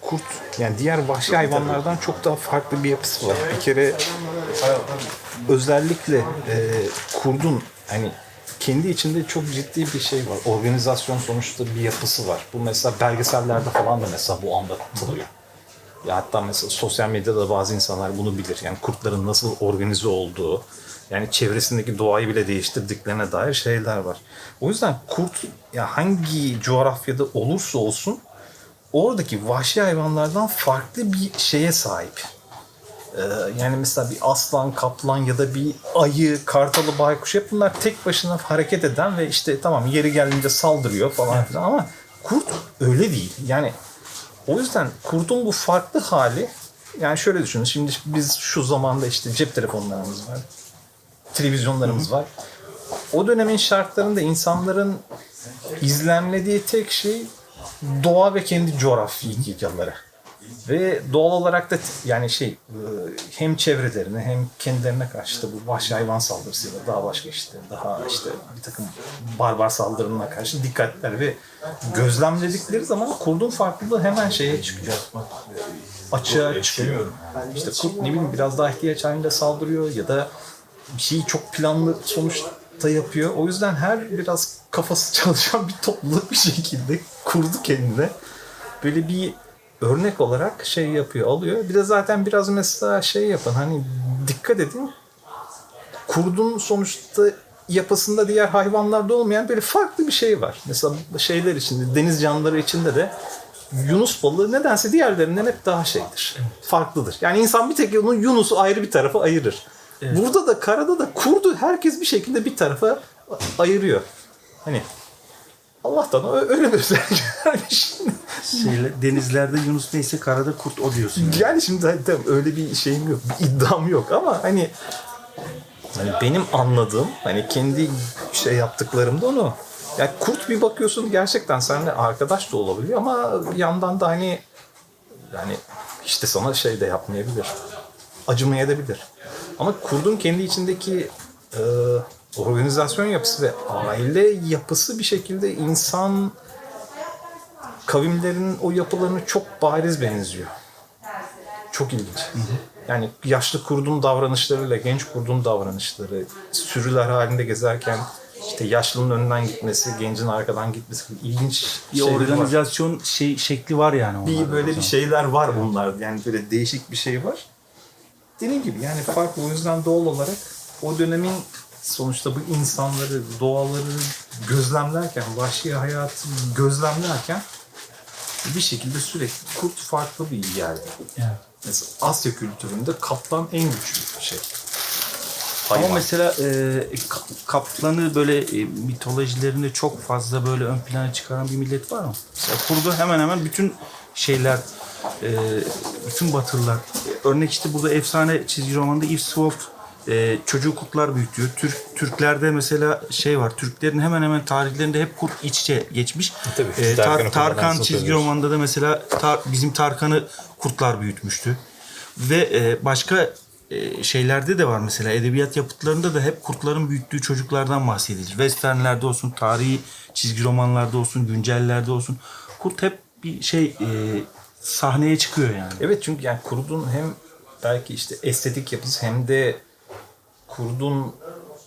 kurt yani diğer vahşi hayvanlardan çok daha farklı bir yapısı var. Bir kere özellikle e, kurdun hani kendi içinde çok ciddi bir şey var. Organizasyon sonuçta bir yapısı var. Bu mesela belgesellerde falan da mesela bu anlatılıyor. Ya hatta mesela sosyal medyada bazı insanlar bunu bilir. Yani kurtların nasıl organize olduğu, yani çevresindeki doğayı bile değiştirdiklerine dair şeyler var. O yüzden kurt ya hangi coğrafyada olursa olsun oradaki vahşi hayvanlardan farklı bir şeye sahip. Ee, yani mesela bir aslan, kaplan ya da bir ayı, kartalı, baykuş hep bunlar tek başına hareket eden ve işte tamam yeri geldiğinde saldırıyor falan filan ama kurt öyle değil. Yani o yüzden kurtun bu farklı hali yani şöyle düşünün şimdi biz şu zamanda işte cep telefonlarımız var, televizyonlarımız var. O dönemin şartlarında insanların izlenmediği tek şey doğa ve kendi coğrafyaları. Ve doğal olarak da yani şey e, hem çevrelerine hem kendilerine karşı da bu vahşi hayvan saldırısıyla daha başka işte daha işte bir takım barbar saldırılarına karşı dikkatler ve gözlemledikleri zaman kurdun farklılığı hemen şeye çıkıyor. Açığa çıkıyor. İşte kurt ne bileyim biraz daha ihtiyaç halinde saldırıyor ya da bir şeyi çok planlı sonuçta yapıyor. O yüzden her biraz kafası çalışan bir topluluk bir şekilde kurdu kendine. Böyle bir örnek olarak şey yapıyor, alıyor. Bir de zaten biraz mesela şey yapın hani dikkat edin. Kurdun sonuçta yapısında diğer hayvanlarda olmayan böyle farklı bir şey var. Mesela şeyler içinde, deniz canlıları içinde de Yunus balığı nedense diğerlerinden hep daha şeydir. Farklıdır. Yani insan bir tek onun Yunus'u ayrı bir tarafa ayırır. Burada da karada da kurdu herkes bir şekilde bir tarafa ayırıyor. Hani Allah'tan öyle bir özellik. Şeyle, denizlerde Yunus neyse karada kurt o diyorsun. Yani. yani şimdi hani tamam öyle bir şeyim yok, bir iddiam yok ama hani hani benim anladığım hani kendi şey yaptıklarımda onu yani kurt bir bakıyorsun gerçekten seninle arkadaş da olabiliyor ama yandan da hani yani işte sana şey de yapmayabilir. Acımayabilir. Ama kurdun kendi içindeki e, organizasyon yapısı ve aile yapısı bir şekilde insan kavimlerin o yapılarını çok bariz benziyor. Çok ilginç. Yani yaşlı kurdun davranışlarıyla genç kurdun davranışları, sürüler halinde gezerken işte yaşlının önden gitmesi, gencin arkadan gitmesi ilginç Bir şeyleri var. organizasyon şey şekli var yani Bir onlarda. böyle bir şeyler var bunlar. Yani böyle değişik bir şey var. Dediğim gibi yani farklı. O yüzden doğal olarak o dönemin sonuçta bu insanları, doğaları gözlemlerken, vahşi hayatı gözlemlerken bir şekilde sürekli kurt farklı bir yerde. Evet. Mesela Asya kültüründe kaplan en güçlü şey. Ama Hayvan. mesela e, ka- kaplanı böyle e, mitolojilerinde çok fazla böyle ön plana çıkaran bir millet var mı? Mesela kurdu hemen hemen bütün şeyler e, bütün batılılar. E, örnek işte burada efsane çizgi romanda Yves Swold e, çocuğu kurtlar büyütüyor. Türk Türklerde mesela şey var. Türklerin hemen hemen tarihlerinde hep kurt iç içe geçmiş. Tabii, E, Tar- Tarkan çizgi romanında da mesela Tar- bizim Tarkan'ı kurtlar büyütmüş Ve e, başka e, şeylerde de var mesela edebiyat yapıtlarında da hep kurtların büyüttüğü çocuklardan bahsedilir. Westernlerde olsun, tarihi çizgi romanlarda olsun, güncellerde olsun. Kurt hep bir şey e, sahneye çıkıyor yani. Evet çünkü yani kurdun hem belki işte estetik yapısı hem de kurdun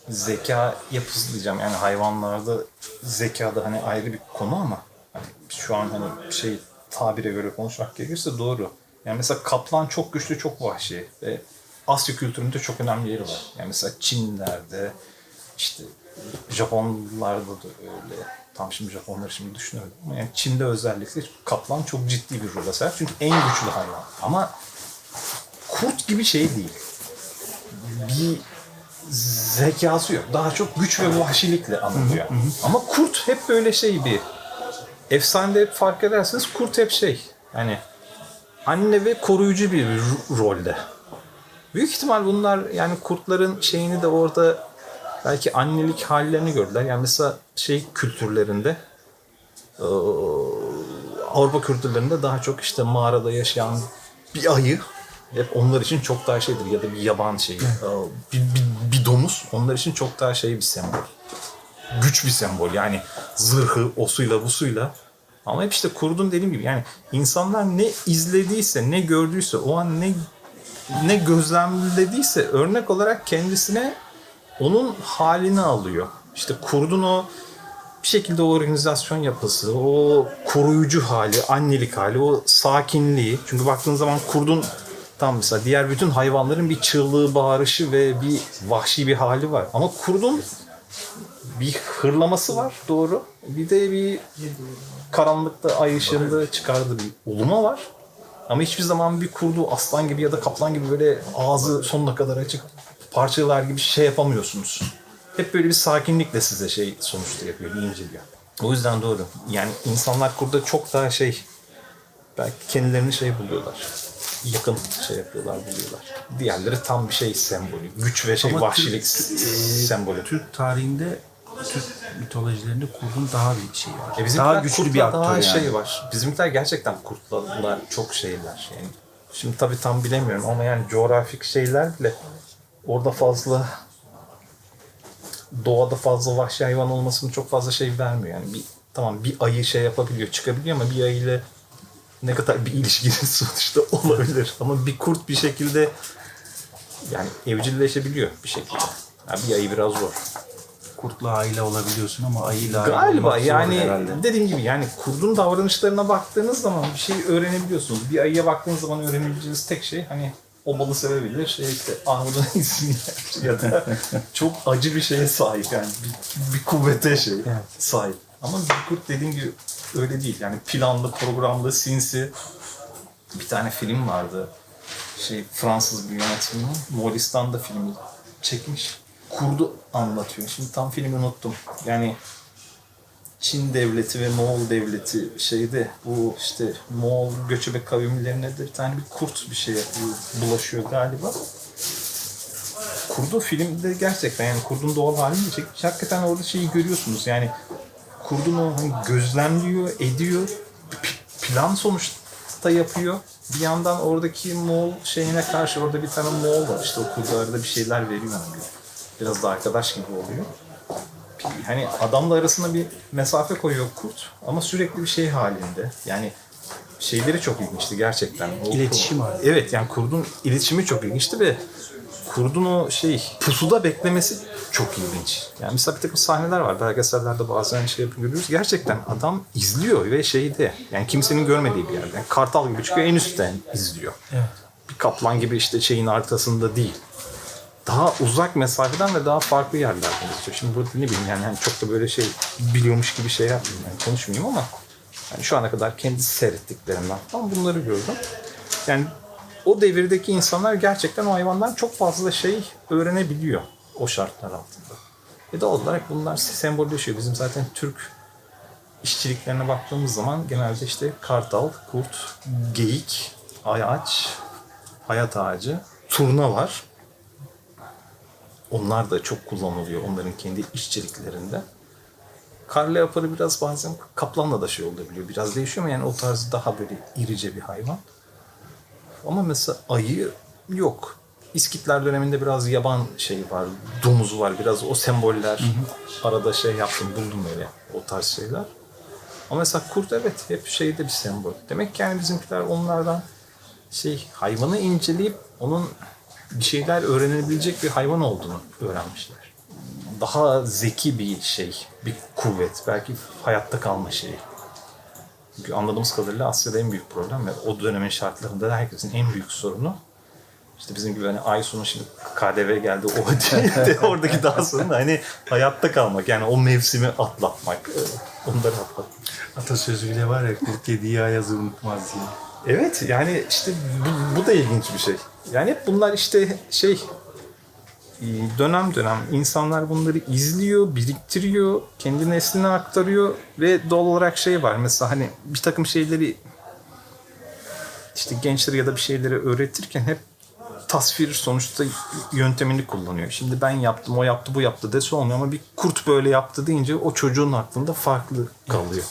zeka yapısı diyeceğim. Yani hayvanlarda zeka da hani ayrı bir konu ama hani şu an hani şey tabire göre konuşmak gerekirse doğru. Yani mesela kaplan çok güçlü, çok vahşi ve Asya kültüründe çok önemli yeri var. Yani mesela Çinlerde, işte Japonlarda da öyle. Tam şimdi Japonları şimdi düşünüyorum. Yani Çin'de özellikle kaplan çok ciddi bir rol sahip. Çünkü en güçlü hayvan. Ama kurt gibi şey değil. Bir zekası yok. Daha çok güç ve vahşilikle anılıyor. Ama kurt hep böyle şey bir efsanede hep fark ederseniz kurt hep şey yani anne ve koruyucu bir ro- rolde. Büyük ihtimal bunlar yani kurtların şeyini de orada belki annelik hallerini gördüler. Yani mesela şey kültürlerinde eee, Avrupa kültürlerinde daha çok işte mağarada yaşayan bir ayı hep onlar için çok daha şeydir ya da bir yaban şeyi. Eee, Bir, bir, bir domuz onlar için çok daha şey bir sembol. Güç bir sembol yani zırhı, osuyla, busuyla Ama hep işte kurdun dediğim gibi yani insanlar ne izlediyse, ne gördüyse, o an ne ne gözlemlediyse örnek olarak kendisine onun halini alıyor. İşte kurdun o bir şekilde o organizasyon yapısı, o koruyucu hali, annelik hali, o sakinliği. Çünkü baktığın zaman kurdun tam mesela diğer bütün hayvanların bir çığlığı, bağırışı ve bir vahşi bir hali var. Ama kurdun bir hırlaması var doğru. Bir de bir karanlıkta ay ışığında çıkardığı bir uluma var. Ama hiçbir zaman bir kurdu aslan gibi ya da kaplan gibi böyle ağzı sonuna kadar açık parçalar gibi şey yapamıyorsunuz. Hep böyle bir sakinlikle size şey sonuçta yapıyor, inceliyor. O yüzden doğru. Yani insanlar kurda çok daha şey belki kendilerini şey buluyorlar. Yakın şey yapıyorlar, buluyorlar. Diğerleri tam bir şey sembolü. Güç ve şey Ama vahşilik Türk- sembolü. Türk tarihinde, Türk mitolojilerinde kurdun daha bir şey var. E bizimkiler daha güçlü bir aktör daha yani. şey var. Bizimkiler gerçekten kurtlar çok şeyler. Yani şimdi tabii tam bilemiyorum ama yani coğrafik şeyler bile orada fazla doğada fazla vahşi hayvan olmasını çok fazla şey vermiyor. Yani bir tamam bir ayı şey yapabiliyor, çıkabiliyor ama bir ayı ile ne kadar bir ilişkiniz sonuçta olabilir. Ama bir kurt bir şekilde yani evcilleşebiliyor bir şekilde. Yani bir ayı biraz zor. Kurtla aile olabiliyorsun ama ayıyla aile Galiba yani herhalde. dediğim gibi yani kurdun davranışlarına baktığınız zaman bir şey öğrenebiliyorsunuz. Bir ayıya baktığınız zaman öğrenebileceğiniz tek şey hani o balı sevebilir. Şey işte armudun iyisini yer ya da çok acı bir şeye sahip yani bir, bir kuvvete şey sahip. Ama bir kurt dediğim gibi öyle değil. Yani planlı, programlı, sinsi. Bir tane film vardı. Şey Fransız bir yönetmenin Moğolistan'da filmi çekmiş. Kurdu anlatıyor. Şimdi tam filmi unuttum. Yani Çin devleti ve Moğol devleti şeyde bu işte Moğol göçebe kavimlerine de bir tane bir kurt bir şey yapıyor, bulaşıyor galiba. Kurdu filmde gerçekten yani kurdun doğal halini çekmiş. Hakikaten orada şeyi görüyorsunuz yani kurdun o hani gözlemliyor, ediyor. Plan sonuçta yapıyor. Bir yandan oradaki Moğol şeyine karşı orada bir tane Moğol var. İşte o kurda arada bir şeyler veriyor ona. Biraz da arkadaş gibi oluyor hani adamla arasında bir mesafe koyuyor kurt ama sürekli bir şey halinde. Yani şeyleri çok ilginçti gerçekten. O İletişim hali. Evet yani kurdun iletişimi çok ilginçti ve kurdun o şey pusuda beklemesi çok ilginç. Yani mesela bir takım sahneler var belgesellerde bazen şey yapıp görüyoruz. Gerçekten adam izliyor ve şeyde yani kimsenin görmediği bir yerde. Yani kartal gibi çıkıyor en üstten izliyor. Evet. Bir kaplan gibi işte şeyin arkasında değil daha uzak mesafeden ve daha farklı yerlerden izliyor. Şimdi burada ne bileyim yani, yani çok da böyle şey biliyormuş gibi şey yapmayayım yani konuşmayayım ama yani şu ana kadar kendisi seyrettiklerimden falan bunları gördüm. Yani o devirdeki insanlar gerçekten o hayvandan çok fazla şey öğrenebiliyor o şartlar altında. Ve doğal olarak bunlar sembolleşiyor. Bizim zaten Türk işçiliklerine baktığımız zaman genelde işte kartal, kurt, geyik, ayaç, hayat ağacı, turna var. Onlar da çok kullanılıyor onların kendi işçiliklerinde. Kar leoparı biraz bazen kaplanla da şey olabiliyor. Biraz değişiyor ama yani o tarz daha böyle irice bir hayvan. Ama mesela ayı yok. İskitler döneminde biraz yaban şeyi var, domuzu var. Biraz o semboller arada şey yaptım, buldum öyle o tarz şeyler. Ama mesela kurt evet hep şeyde bir sembol. Demek ki yani bizimkiler onlardan şey hayvanı inceleyip onun bir şeyler öğrenebilecek bir hayvan olduğunu öğrenmişler. Daha zeki bir şey, bir kuvvet, belki hayatta kalma şeyi. Çünkü anladığımız kadarıyla Asya'da en büyük problem ve o dönemin şartlarında da herkesin en büyük sorunu işte bizim gibi hani ay sonu şimdi KDV geldi o değil de oradaki daha sonra hani hayatta kalmak yani o mevsimi atlatmak, onları atlatmak. Atasözüyle var ya kurt yediği ayazı unutmaz diye. Evet yani işte bu, bu da ilginç bir şey. Yani hep bunlar işte şey dönem dönem insanlar bunları izliyor, biriktiriyor, kendi nesline aktarıyor ve doğal olarak şey var mesela hani bir takım şeyleri işte gençlere ya da bir şeyleri öğretirken hep tasvir sonuçta yöntemini kullanıyor. Şimdi ben yaptım, o yaptı, bu yaptı dese olmuyor ama bir kurt böyle yaptı deyince o çocuğun aklında farklı kalıyor.